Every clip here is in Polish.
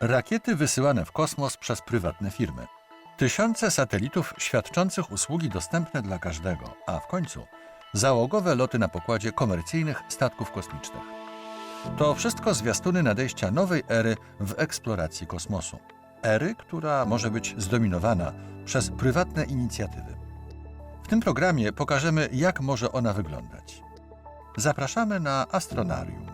Rakiety wysyłane w kosmos przez prywatne firmy. Tysiące satelitów świadczących usługi dostępne dla każdego, a w końcu załogowe loty na pokładzie komercyjnych statków kosmicznych. To wszystko zwiastuny nadejścia nowej ery w eksploracji kosmosu. Ery, która może być zdominowana przez prywatne inicjatywy. W tym programie pokażemy, jak może ona wyglądać. Zapraszamy na Astronarium.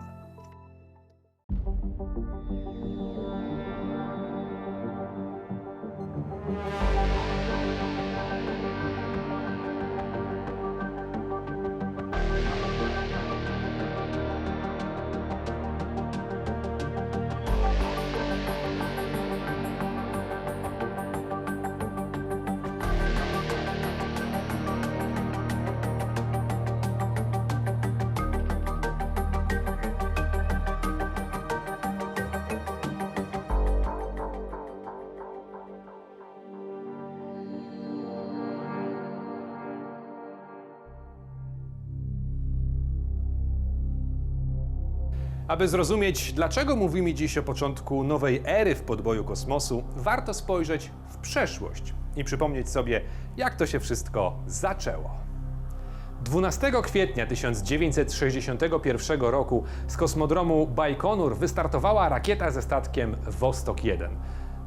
Aby zrozumieć, dlaczego mówimy dziś o początku nowej ery w podboju kosmosu, warto spojrzeć w przeszłość i przypomnieć sobie, jak to się wszystko zaczęło. 12 kwietnia 1961 roku z kosmodromu Bajkonur wystartowała rakieta ze statkiem Vostok 1.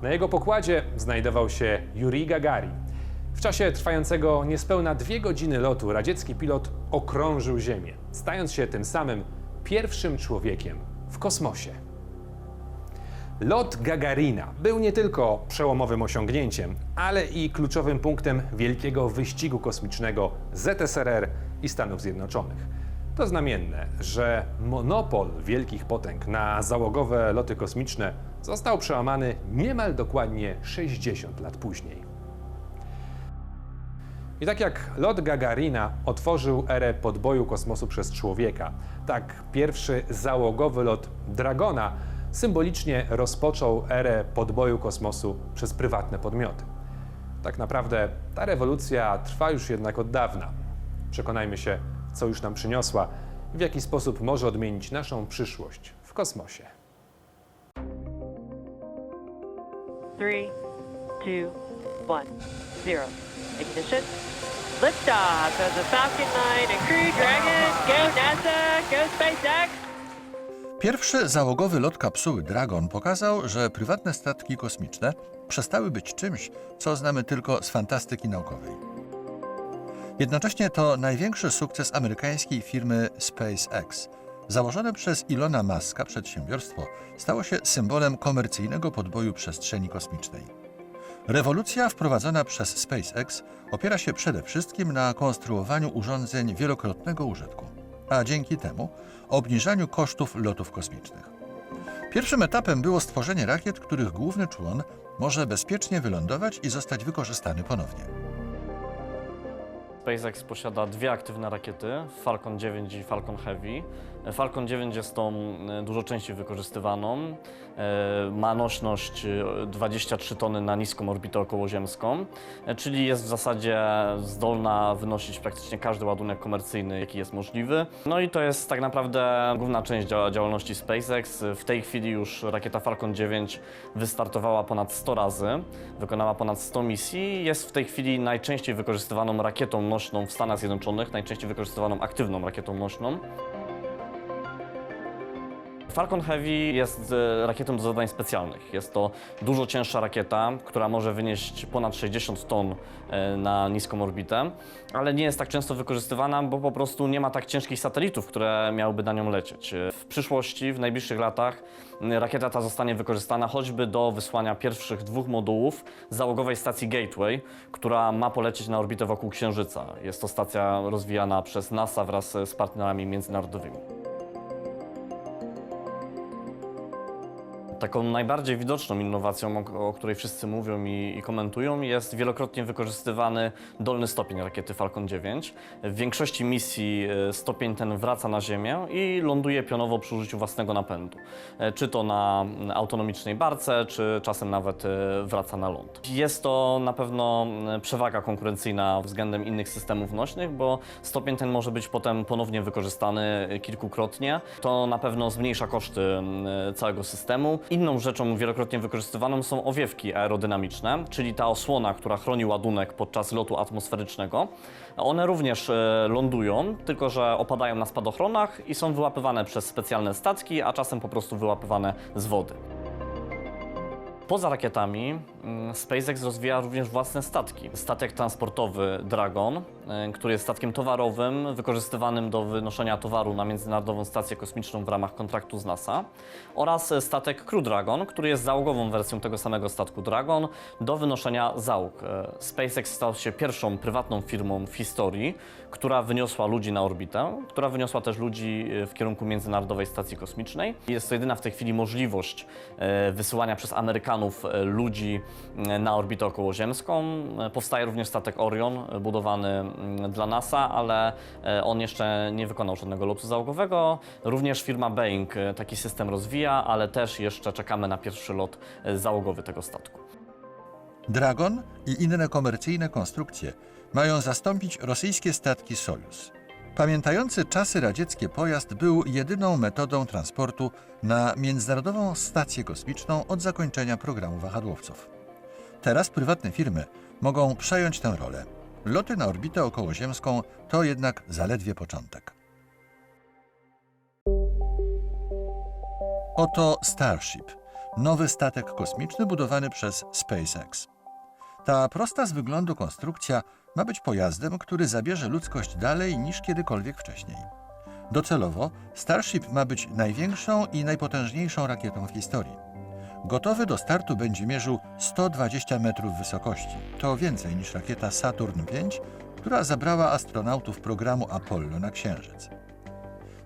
Na jego pokładzie znajdował się Yuri Gagarin. W czasie trwającego niespełna dwie godziny lotu radziecki pilot okrążył Ziemię, stając się tym samym pierwszym człowiekiem w kosmosie. Lot Gagarina był nie tylko przełomowym osiągnięciem, ale i kluczowym punktem wielkiego wyścigu kosmicznego ZSRR i Stanów Zjednoczonych. To znamienne, że monopol wielkich potęg na załogowe loty kosmiczne został przełamany niemal dokładnie 60 lat później. I tak jak lot Gagarina otworzył erę podboju kosmosu przez człowieka, tak pierwszy załogowy lot Dragona symbolicznie rozpoczął erę podboju kosmosu przez prywatne podmioty. Tak naprawdę ta rewolucja trwa już jednak od dawna. Przekonajmy się, co już nam przyniosła i w jaki sposób może odmienić naszą przyszłość w kosmosie. three, two, one, zero. Ignition. Liftoff of the Falcon 9 and Crew Dragon. Go NASA. Go SpaceX. Pierwszy załogowy lot kapsuły Dragon pokazał, że prywatne statki kosmiczne przestały być czymś, co znamy tylko z fantastyki naukowej. Jednocześnie to największy sukces amerykańskiej firmy SpaceX. Założone przez Ilona Muska przedsiębiorstwo stało się symbolem komercyjnego podboju przestrzeni kosmicznej. Rewolucja wprowadzona przez SpaceX opiera się przede wszystkim na konstruowaniu urządzeń wielokrotnego użytku, a dzięki temu obniżaniu kosztów lotów kosmicznych. Pierwszym etapem było stworzenie rakiet, których główny człon może bezpiecznie wylądować i zostać wykorzystany ponownie. SpaceX posiada dwie aktywne rakiety, Falcon 9 i Falcon Heavy. Falcon 9 jest tą e, dużo częściej wykorzystywaną. E, Ma nośność e, 23 tony na niską orbitę okołoziemską, e, czyli jest w zasadzie zdolna wynosić praktycznie każdy ładunek komercyjny, jaki jest możliwy. No i to jest tak naprawdę główna część dzia- działalności SpaceX. W tej chwili już rakieta Falcon 9 wystartowała ponad 100 razy, wykonała ponad 100 misji. Jest w tej chwili najczęściej wykorzystywaną rakietą nośną w Stanach Zjednoczonych, najczęściej wykorzystywaną aktywną rakietą nośną. Falcon Heavy jest e, rakietą do zadań specjalnych. Jest to dużo cięższa rakieta, która może wynieść ponad 60 ton e, na niską orbitę, ale nie jest tak często wykorzystywana, bo po prostu nie ma tak ciężkich satelitów, które miałyby na nią lecieć. E, W przyszłości, w najbliższych latach, rakieta ta zostanie wykorzystana choćby do wysłania pierwszych dwóch modułów załogowej stacji Gateway, która ma polecieć na orbitę wokół Księżyca. Jest to stacja rozwijana przez NASA wraz z partnerami międzynarodowymi. Taką najbardziej widoczną innowacją, o, o której wszyscy mówią i, i komentują, jest wielokrotnie wykorzystywany dolny stopień rakiety Falcon 9. W większości misji e, stopień ten wraca na Ziemię i ląduje pionowo przy użyciu własnego napędu. E, Czy to na autonomicznej barce, czy czasem nawet e, wraca na ląd. Jest to na pewno przewaga konkurencyjna względem innych systemów nośnych, bo stopień ten może być potem ponownie wykorzystany kilkukrotnie. To na pewno zmniejsza koszty całego systemu. Inną rzeczą wielokrotnie wykorzystywaną są owiewki aerodynamiczne, czyli ta osłona, która chroni ładunek podczas lotu atmosferycznego. One również e, lądują, tylko że opadają na spadochronach i są wyłapywane przez specjalne statki, a czasem po prostu wyłapywane z wody. Poza rakietami mm, SpaceX rozwija również własne statki. Statek transportowy Dragon, y, który jest statkiem towarowym wykorzystywanym do wynoszenia towaru na Międzynarodową Stację Kosmiczną w ramach kontraktu z NASA oraz statek Crew Dragon, który jest załogową wersją tego samego statku Dragon do wynoszenia załóg. Y, SpaceX stał się pierwszą prywatną firmą w historii, która wyniosła ludzi na orbitę, która wyniosła też ludzi y, w kierunku Międzynarodowej Stacji Kosmicznej. Jest to jedyna w tej chwili możliwość wysyłania przez Amerykanów e, ludzi e, na orbitę okołoziemską. E, Powstaje również statek Orion, budowany mm, dla NASA, ale on jeszcze nie wykonał żadnego lotu załogowego. Również firma Boeing taki system rozwija, ale też jeszcze czekamy na pierwszy lot załogowy tego statku. Dragon i inne komercyjne konstrukcje mają zastąpić rosyjskie statki Sojus. Pamiętający czasy radzieckie pojazd był jedyną metodą transportu na Międzynarodową Stację Kosmiczną od zakończenia programu wahadłowców. Teraz prywatne firmy mogą przejąć tę rolę. Loty na orbitę okołoziemską to jednak zaledwie początek. Oto Starship, nowy statek kosmiczny budowany przez SpaceX. Ta prosta z wyglądu konstrukcja ma być pojazdem, który zabierze ludzkość dalej niż kiedykolwiek wcześniej. Docelowo Starship ma być największą i najpotężniejszą rakietą w historii. Gotowy do startu będzie mierzył 120 metrów wysokości. To więcej niż rakieta Saturn V, która zabrała astronautów programu Apollo na Księżyc.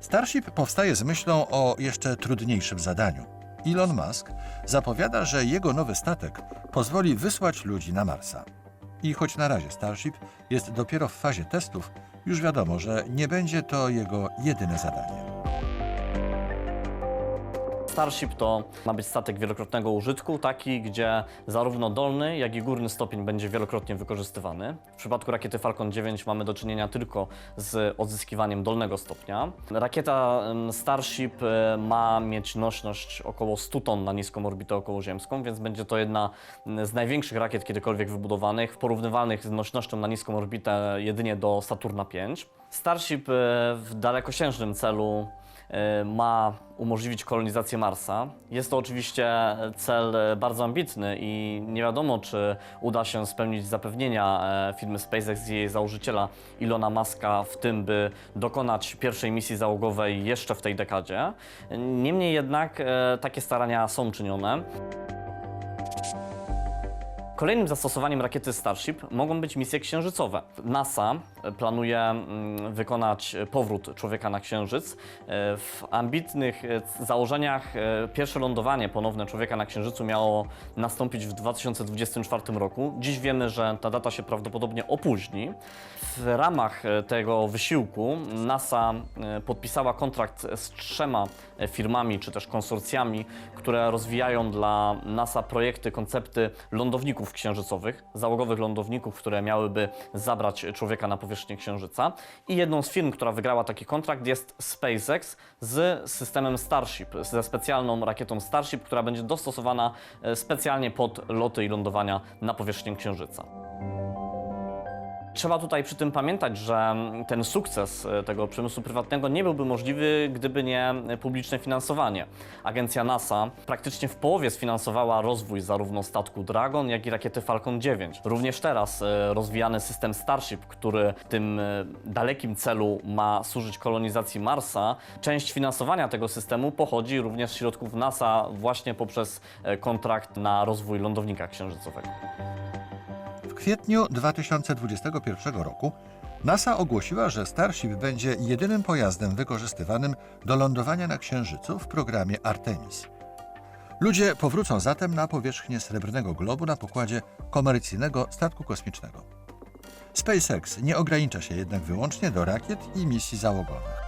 Starship powstaje z myślą o jeszcze trudniejszym zadaniu. Elon Musk zapowiada, że jego nowy statek pozwoli wysłać ludzi na Marsa. I choć na razie Starship jest dopiero w fazie testów, już wiadomo, że nie będzie to jego jedyne zadanie. Starship to ma być statek wielokrotnego użytku, taki, gdzie zarówno dolny, jak i górny stopień będzie wielokrotnie wykorzystywany. W przypadku rakiety Falcon 9 mamy do czynienia tylko z odzyskiwaniem dolnego stopnia. Rakieta Starship e, ma mieć nośność około 100 ton na niską orbitę okołoziemską, więc będzie to jedna z największych rakiet kiedykolwiek wybudowanych, porównywalnych z nośnością na niską orbitę jedynie do Saturna V. Starship e, w dalekosiężnym celu ma umożliwić kolonizację Marsa. Jest to oczywiście cel e, bardzo ambitny i nie wiadomo, czy uda się spełnić zapewnienia e, firmy SpaceX i jej założyciela Ilona Muska w tym, by dokonać pierwszej misji załogowej jeszcze w tej dekadzie. Niemniej jednak e, takie starania są czynione. Kolejnym zastosowaniem rakiety Starship mogą być misje księżycowe. NASA planuje mm, wykonać powrót człowieka na Księżyc. E, W ambitnych e, założeniach e, pierwsze lądowanie ponowne człowieka na Księżycu miało nastąpić w 2024 roku. Dziś wiemy, że ta data się prawdopodobnie opóźni. W ramach tego wysiłku NASA podpisała kontrakt z trzema firmami czy też konsorcjami, które rozwijają dla NASA projekty, koncepty lądowników księżycowych, załogowych lądowników, które miałyby zabrać człowieka na powierzchnię Księżyca. I jedną z firm, która wygrała taki kontrakt jest SpaceX z systemem Starship, ze specjalną rakietą Starship, która będzie dostosowana e, specjalnie pod loty i lądowania na powierzchnię Księżyca. Trzeba tutaj przy tym pamiętać, że ten sukces e, tego przemysłu prywatnego nie byłby możliwy, gdyby nie publiczne finansowanie. Agencja NASA praktycznie w połowie sfinansowała rozwój zarówno statku Dragon, jak i rakiety Falcon 9. Również teraz e, rozwijany system Starship, który w tym e, dalekim celu ma służyć kolonizacji Marsa, część finansowania tego systemu pochodzi również z środków NASA właśnie poprzez kontrakt na rozwój lądownika księżycowego. W kwietniu 2021 roku NASA ogłosiła, że Starship będzie jedynym pojazdem wykorzystywanym do lądowania na Księżycu w programie Artemis. Ludzie powrócą zatem na powierzchnię Srebrnego Globu na pokładzie komercyjnego statku kosmicznego. SpaceX nie ogranicza się jednak wyłącznie do rakiet i misji załogowych.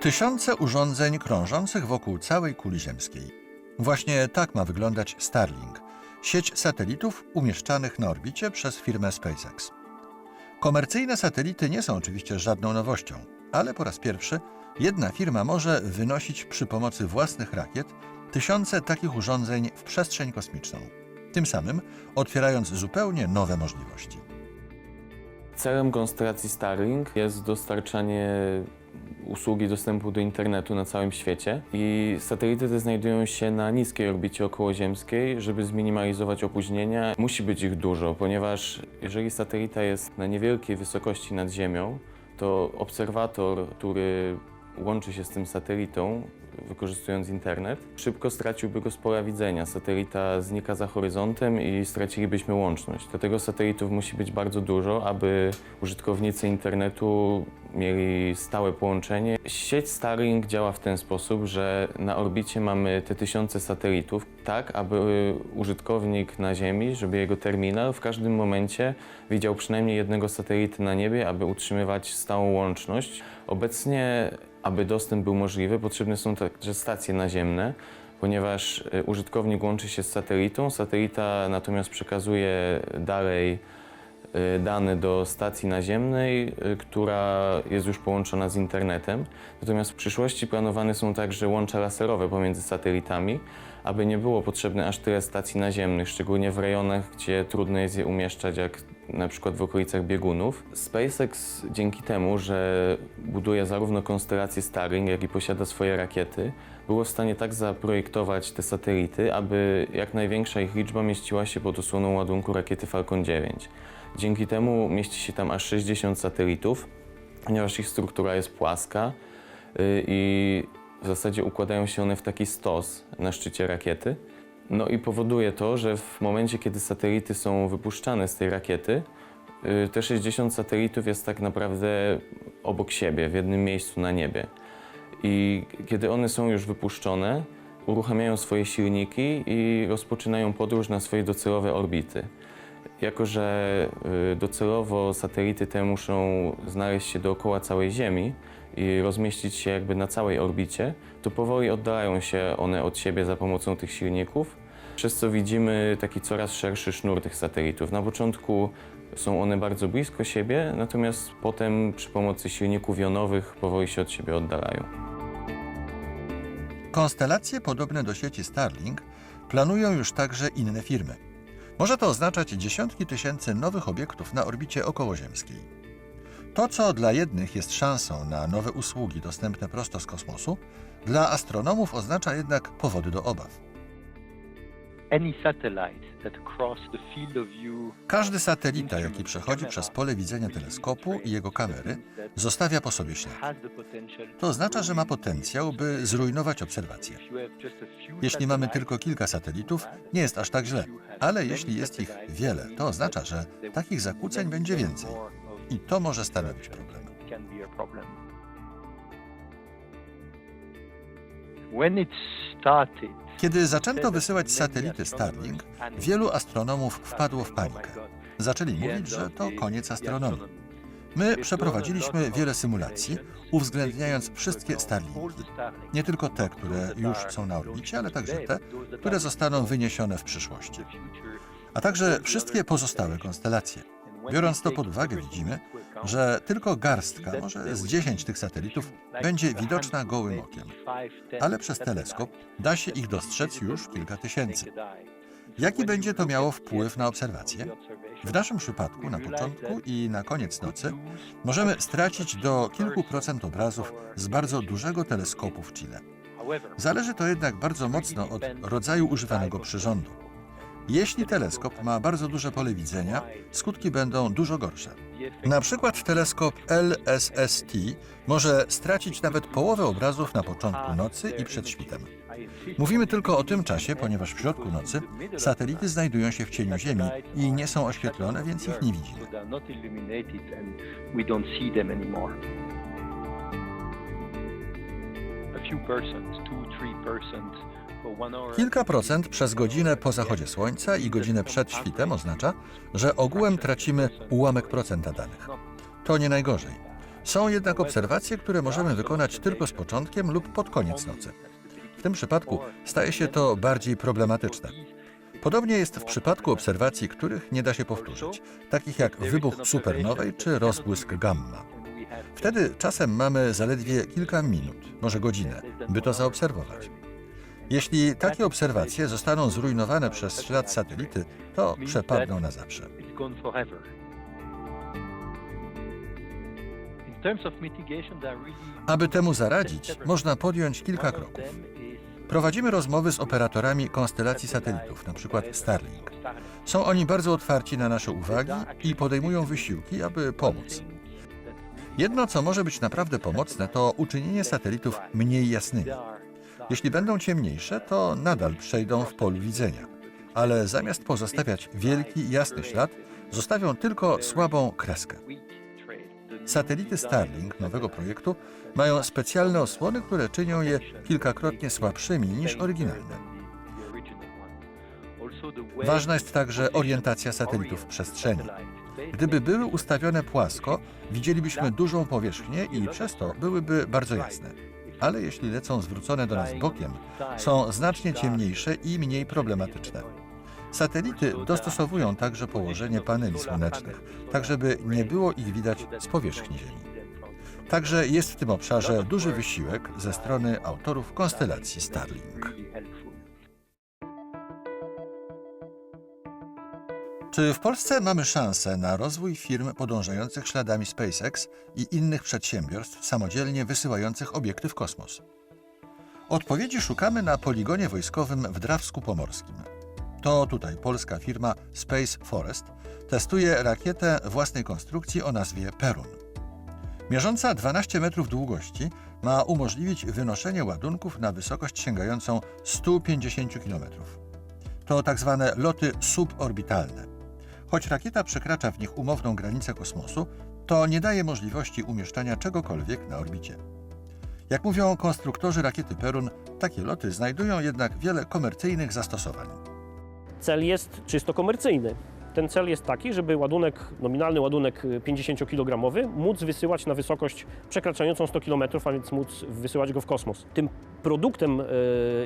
Tysiące urządzeń krążących wokół całej kuli ziemskiej. Właśnie tak ma wyglądać Starlink, sieć satelitów umieszczanych na orbicie przez firmę SpaceX. Komercyjne satelity nie są oczywiście żadną nowością, ale po raz pierwszy Jedna firma może wynosić przy pomocy własnych rakiet tysiące takich urządzeń w przestrzeń kosmiczną, tym samym otwierając zupełnie nowe możliwości. Celem konstelacji Starlink jest dostarczanie usługi dostępu do internetu na całym świecie i satelity te znajdują się na niskiej orbicie okołoziemskiej. Żeby zminimalizować opóźnienia, musi być ich dużo, ponieważ jeżeli satelita jest na niewielkiej wysokości nad Ziemią, to obserwator, który łączy się z tym satelitą, wykorzystując internet, szybko straciłby go z pola widzenia. Satelita znika za horyzontem i stracilibyśmy łączność. Dlatego satelitów musi być bardzo dużo, aby użytkownicy internetu mieli stałe połączenie. Sieć Starlink działa w ten sposób, że na orbicie mamy te tysiące satelitów, tak aby użytkownik na Ziemi, żeby jego terminal w każdym momencie widział przynajmniej jednego satelity na niebie, aby utrzymywać stałą łączność. Obecnie, aby dostęp był możliwy, potrzebne są także stacje naziemne, ponieważ e, użytkownik łączy się z satelitą, satelita natomiast przekazuje dalej e, dane do stacji naziemnej, e, która jest już połączona z internetem. Natomiast w przyszłości planowane są także łącza laserowe pomiędzy satelitami, aby nie było potrzebne aż tyle stacji naziemnych, szczególnie w rejonach, gdzie trudno jest je umieszczać, jak na przykład w okolicach biegunów. SpaceX dzięki temu, że buduje zarówno konstelację Starlink, jak i posiada swoje rakiety, było w stanie tak zaprojektować te satelity, aby jak największa ich liczba mieściła się pod osłoną ładunku rakiety Falcon 9. Dzięki temu mieści się tam aż 60 satelitów, ponieważ ich struktura jest płaska y, i w zasadzie układają się one w taki stos na szczycie rakiety. No i powoduje to, że w momencie, kiedy satelity są wypuszczane z tej rakiety, y, te 60 satelitów jest tak naprawdę obok siebie, w jednym miejscu na niebie. I kiedy one są już wypuszczone, uruchamiają swoje silniki i rozpoczynają podróż na swoje docelowe orbity. Jako, że y, docelowo satelity te muszą znaleźć się dookoła całej Ziemi i rozmieścić się jakby na całej orbicie, to powoli oddalają się one od siebie za pomocą tych silników, przez co widzimy taki coraz szerszy sznur tych satelitów. Na początku są one bardzo blisko siebie, natomiast potem przy pomocy silników jonowych powoli się od siebie oddalają. Konstelacje podobne do sieci Starlink planują już także inne firmy. Może to oznaczać dziesiątki tysięcy nowych obiektów na orbicie okołoziemskiej. To, co dla jednych jest szansą na nowe usługi dostępne prosto z kosmosu, dla astronomów oznacza jednak powody do obaw. Każdy satelita, jaki przechodzi przez pole widzenia teleskopu i jego kamery, zostawia po sobie ślad. To oznacza, że ma potencjał, by zrujnować obserwacje. Jeśli mamy tylko kilka satelitów, nie jest aż tak źle, ale jeśli jest ich wiele, to oznacza, że takich zakłóceń będzie więcej. I to może stanowić problem. Kiedy zaczęto wysyłać satelity Starlink, wielu astronomów wpadło w panikę. Zaczęli mówić, że to koniec astronomii. My przeprowadziliśmy wiele symulacji, uwzględniając wszystkie Starlinki. Nie tylko te, które już są na orbicie, ale także te, które zostaną wyniesione w przyszłości. A także wszystkie pozostałe konstelacje. Biorąc to pod uwagę, widzimy, że tylko garstka, może z 10 tych satelitów, będzie widoczna gołym okiem. Ale przez teleskop da się ich dostrzec już kilka tysięcy. Jaki będzie to miało wpływ na obserwacje? W naszym przypadku, na początku i na koniec nocy, możemy stracić do kilku procent obrazów z bardzo dużego teleskopu w Chile. Zależy to jednak bardzo mocno od rodzaju używanego przyrządu. Jeśli teleskop ma bardzo duże pole widzenia, skutki będą dużo gorsze. Na przykład teleskop LSST może stracić nawet połowę obrazów na początku nocy i przed świtem. Mówimy tylko o tym czasie, ponieważ w środku nocy satelity znajdują się w cieniu Ziemi i nie są oświetlone, więc ich nie widzimy. Few percent, two, three hour. Kilka procent przez godzinę po zachodzie słońca i godzinę przed świtem oznacza, że ogółem tracimy ułamek procenta danych. To nie najgorzej. Są jednak obserwacje, które możemy wykonać tylko z początkiem lub pod koniec nocy. W tym przypadku staje się to bardziej problematyczne. Podobnie jest w przypadku obserwacji, których nie da się powtórzyć, takich jak wybuch supernowej czy rozbłysk gamma. Wtedy czasem mamy zaledwie kilka minut, może godzinę, by to zaobserwować. Jeśli takie obserwacje zostaną zrujnowane przez ślad satelity, to przepadną na zawsze. Aby temu zaradzić, można podjąć kilka kroków. Prowadzimy rozmowy z operatorami konstelacji satelitów, np. Starlink. Są oni bardzo otwarci na nasze uwagi i podejmują wysiłki, aby pomóc. Jedno, co może być naprawdę pomocne, to uczynienie satelitów mniej jasnymi. Jeśli będą ciemniejsze, to nadal przejdą w polu widzenia, ale zamiast pozostawiać wielki, jasny ślad, zostawią tylko słabą kreskę. Satelity Starlink nowego projektu mają specjalne osłony, które czynią je kilkakrotnie słabszymi niż oryginalne. Ważna jest także orientacja satelitów w przestrzeni. Gdyby były ustawione płasko, widzielibyśmy dużą powierzchnię i przez to byłyby bardzo jasne. Ale jeśli lecą zwrócone do nas bokiem, są znacznie ciemniejsze i mniej problematyczne. Satelity dostosowują także położenie paneli słonecznych, tak żeby nie było ich widać z powierzchni Ziemi. Także jest w tym obszarze duży wysiłek ze strony autorów konstelacji Starlink. Czy w Polsce mamy szansę na rozwój firm podążających śladami SpaceX i innych przedsiębiorstw samodzielnie wysyłających obiekty w kosmos? Odpowiedzi szukamy na poligonie wojskowym w Drawsku Pomorskim. To tutaj polska firma Space Forest testuje rakietę własnej konstrukcji o nazwie Perun. Mierząca 12 metrów długości ma umożliwić wynoszenie ładunków na wysokość sięgającą 150 km. To tak zwane loty suborbitalne. Choć rakieta przekracza w nich umowną granicę kosmosu, to nie daje możliwości umieszczania czegokolwiek na orbicie. Jak mówią konstruktorzy rakiety Perun, takie loty znajdują jednak wiele komercyjnych zastosowań. Cel jest czysto komercyjny. Ten cel jest taki, żeby ładunek, nominalny ładunek 50-kilogramowy móc wysyłać na wysokość przekraczającą 100 km, a więc móc wysyłać go w kosmos. Tym produktem e,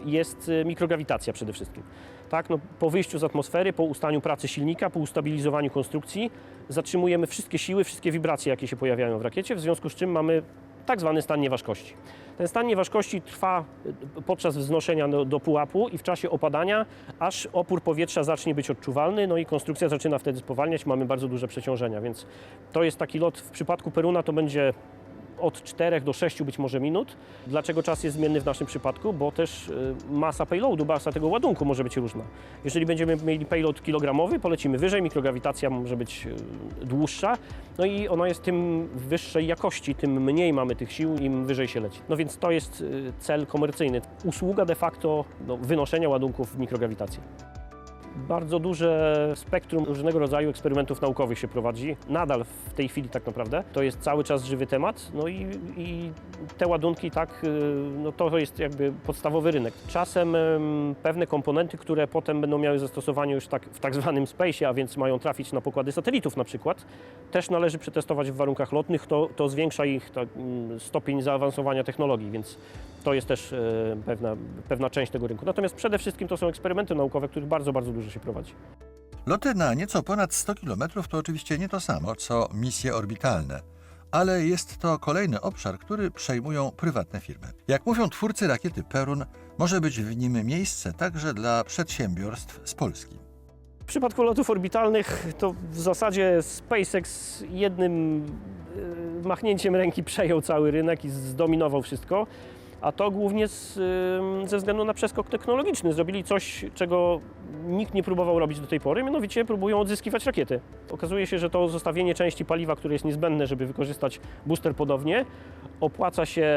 jest e, mikrograwitacja przede wszystkim. Tak, no, po wyjściu z atmosfery, po ustaniu pracy silnika, po ustabilizowaniu konstrukcji zatrzymujemy wszystkie siły, wszystkie wibracje, jakie się pojawiają w rakiecie, w związku z czym mamy tak zwany stan nieważkości. Ten stan nieważkości trwa y, podczas wznoszenia do, do pułapu i w czasie opadania, aż opór powietrza zacznie być odczuwalny, no i konstrukcja zaczyna wtedy spowalniać, mamy bardzo duże przeciążenia, więc to jest taki lot, w przypadku Peruna to będzie od 4 do 6 być może minut. Dlaczego czas jest zmienny w naszym przypadku? Bo też y, masa payloadu, masa tego ładunku może być różna. Jeżeli będziemy mieli payload kilogramowy, polecimy wyżej, mikrograwitacja może być y, dłuższa, no i ona jest tym wyższej jakości, tym mniej mamy tych sił, im wyżej się leci. No więc to jest y, cel komercyjny. Usługa de facto no, wynoszenia ładunków w mikrograwitacji. Bardzo duże spektrum różnego rodzaju eksperymentów naukowych się prowadzi, nadal w tej chwili tak naprawdę. To jest cały czas żywy temat, no i, i te ładunki tak, y, no to jest jakby podstawowy rynek. Czasem em, pewne komponenty, które potem będą miały zastosowanie już tak, w tak zwanym space, a więc mają trafić na pokłady satelitów na przykład, też należy przetestować w warunkach lotnych, to, to zwiększa ich tak, stopień zaawansowania technologii, więc to jest też e, pewna, pewna część tego rynku. Natomiast przede wszystkim to są eksperymenty naukowe, których bardzo, bardzo dużo się prowadzi. Loty na nieco ponad 100 km to oczywiście nie to samo, co misje orbitalne, ale jest to kolejny obszar, który przejmują prywatne firmy. Jak mówią twórcy rakiety Perun, może być w nim miejsce także dla przedsiębiorstw z Polski. W przypadku lotów orbitalnych to w zasadzie SpaceX jednym e, machnięciem ręki przejął cały rynek i zdominował wszystko. A to głównie z, ze względu na przeskok technologiczny. Zrobili coś, czego nikt nie próbował robić do tej pory, mianowicie próbują odzyskiwać rakiety. Okazuje się, że to zostawienie części paliwa, które jest niezbędne, żeby wykorzystać booster podobnie, opłaca się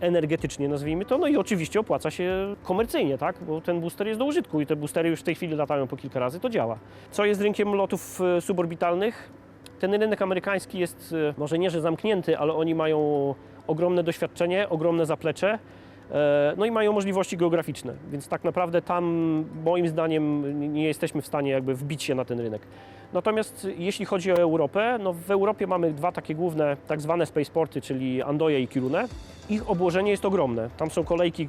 energetycznie, nazwijmy to, no i oczywiście opłaca się komercyjnie, tak? bo ten booster jest do użytku i te boostery już w tej chwili latają po kilka razy, to działa. Co jest rynkiem lotów e, suborbitalnych? Ten rynek amerykański jest e, może nie, że zamknięty, ale oni mają ogromne doświadczenie, ogromne zaplecze. E, No i mają możliwości geograficzne, więc tak naprawdę tam moim zdaniem nie jesteśmy w stanie jakby wbić się na ten rynek. Natomiast jeśli chodzi o Europę, no w Europie mamy dwa takie główne tak zwane spaceporty, czyli Andoje i Kirune. Ich obłożenie jest ogromne. Tam są kolejki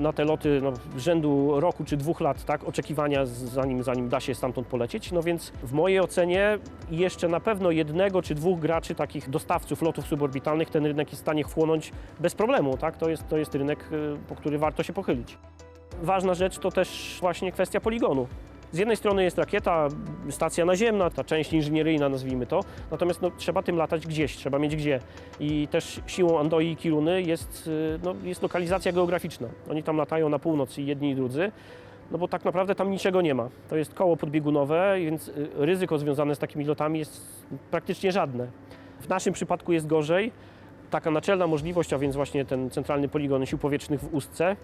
na, te loty no, rzędu roku czy dwóch lat, tak, oczekiwania zanim, zanim da się stamtąd polecieć. No więc w mojej ocenie jeszcze na pewno jednego czy dwóch graczy, takich dostawców lotów suborbitalnych, ten rynek jest w stanie wchłonąć bez problemu. Tak? To, jest, to jest rynek, y, po który warto się pochylić. Ważna rzecz to też właśnie kwestia poligonu. Z jednej strony jest rakieta, stacja naziemna, ta część inżynieryjna nazwijmy to, natomiast no, trzeba tym latać gdzieś, trzeba mieć gdzie. I też siłą Andoi i Kiruny jest, y, no, jest lokalizacja geograficzna. Oni tam latają na północ i jedni i drudzy, no bo tak naprawdę tam niczego nie ma. To jest koło podbiegunowe, więc y, ryzyko związane z takimi lotami jest praktycznie żadne. W naszym przypadku jest gorzej. Taka naczelna możliwość, a więc właśnie ten centralny poligon sił powietrznych w Ustce,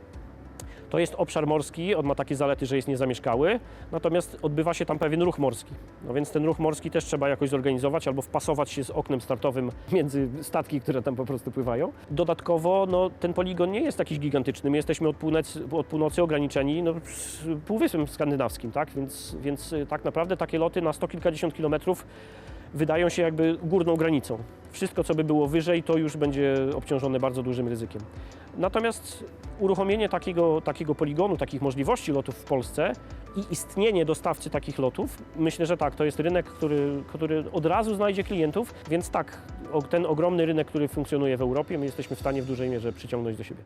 to jest obszar morski, on ma takie zalety, że jest niezamieszkały, natomiast odbywa się tam pewien ruch morski. No więc ten ruch morski też trzeba jakoś zorganizować albo wpasować się z oknem startowym między statki, które tam po prostu pływają. Dodatkowo no, ten poligon nie jest jakiś gigantyczny. My jesteśmy od północy, od północy ograniczeni no, z Półwyspem Skandynawskim, tak? Więc, więc y, tak naprawdę takie loty na sto kilkadziesiąt kilometrów wydają się jakby górną granicą. Wszystko, co by było wyżej, to już będzie obciążone bardzo dużym ryzykiem. Natomiast uruchomienie takiego, takiego poligonu, takich możliwości lotów w Polsce i istnienie dostawcy takich lotów, myślę, że tak, to jest rynek, który, który od razu znajdzie klientów, więc tak, ten ogromny rynek, który funkcjonuje w Europie, my jesteśmy w stanie w dużej mierze przyciągnąć do siebie.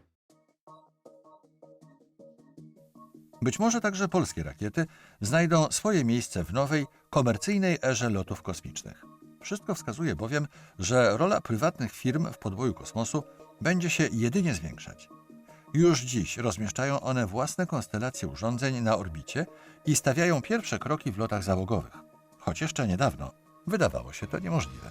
Być może także polskie rakiety znajdą swoje miejsce w nowej, komercyjnej erze lotów kosmicznych. Wszystko wskazuje bowiem, że rola prywatnych firm w podboju kosmosu będzie się jedynie zwiększać. Już dziś rozmieszczają one własne konstelacje urządzeń na orbicie i stawiają pierwsze kroki w lotach załogowych, choć jeszcze niedawno wydawało się to niemożliwe.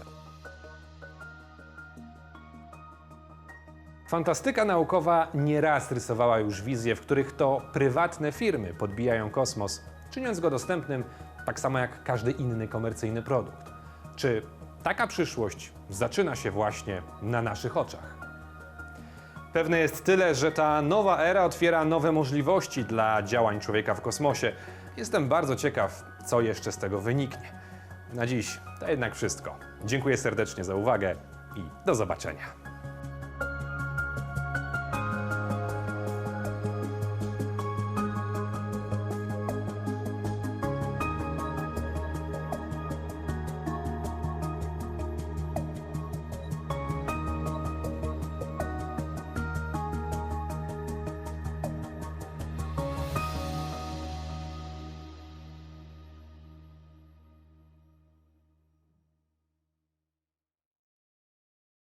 Fantastyka naukowa nieraz rysowała już wizje, w których to prywatne firmy podbijają kosmos, czyniąc go dostępnym tak samo jak każdy inny komercyjny produkt. Czy taka przyszłość zaczyna się właśnie na naszych oczach? Pewne jest tyle, że ta nowa era otwiera nowe możliwości dla działań człowieka w kosmosie. Jestem bardzo ciekaw, co jeszcze z tego wyniknie. Na dziś to jednak wszystko. Dziękuję serdecznie za uwagę i do zobaczenia.